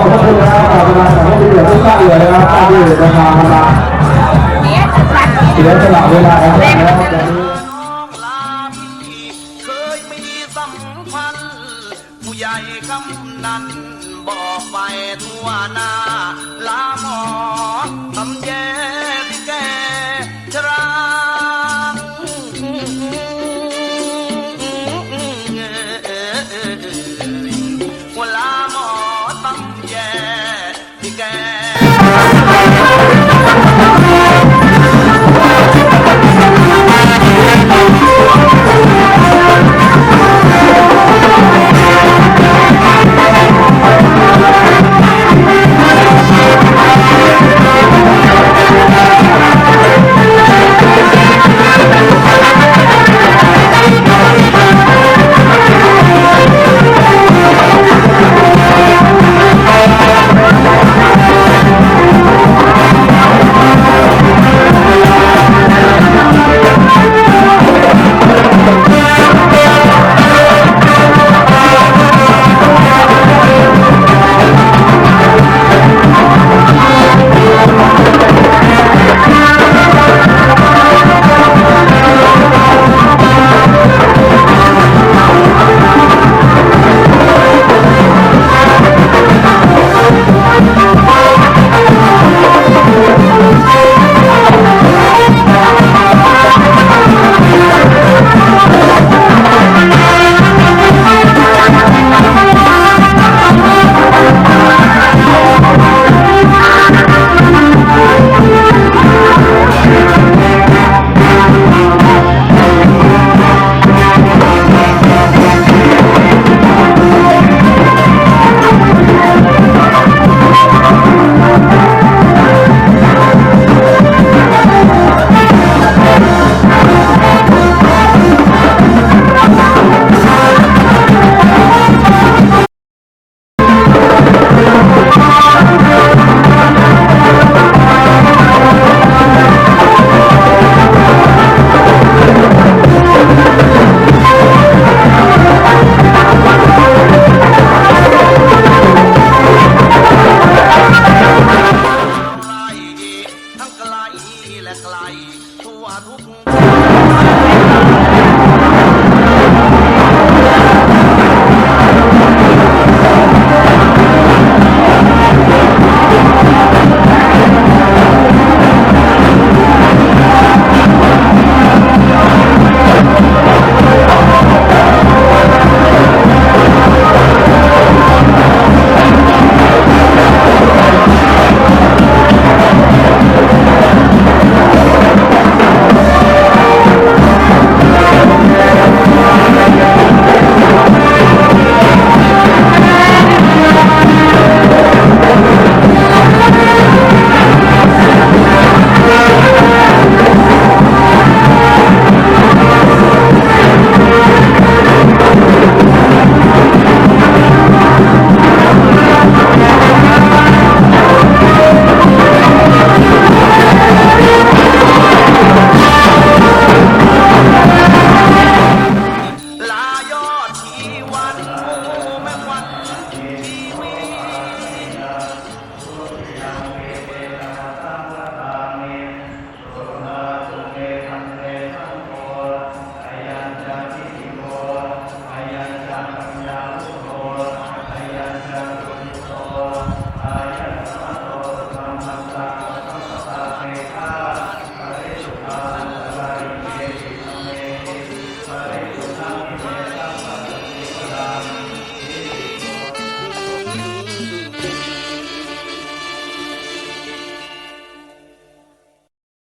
ก็เอือนะครับก็ที่นะครับมาเสียสละเวลาของเราแล้วตอนนี้น้องลาพี่เคยมีสัมพันธ์ผู้ใหญ่คำนันบอกไปทั่วหน้าลาหมอทำแย่ และไกลทั่วทุก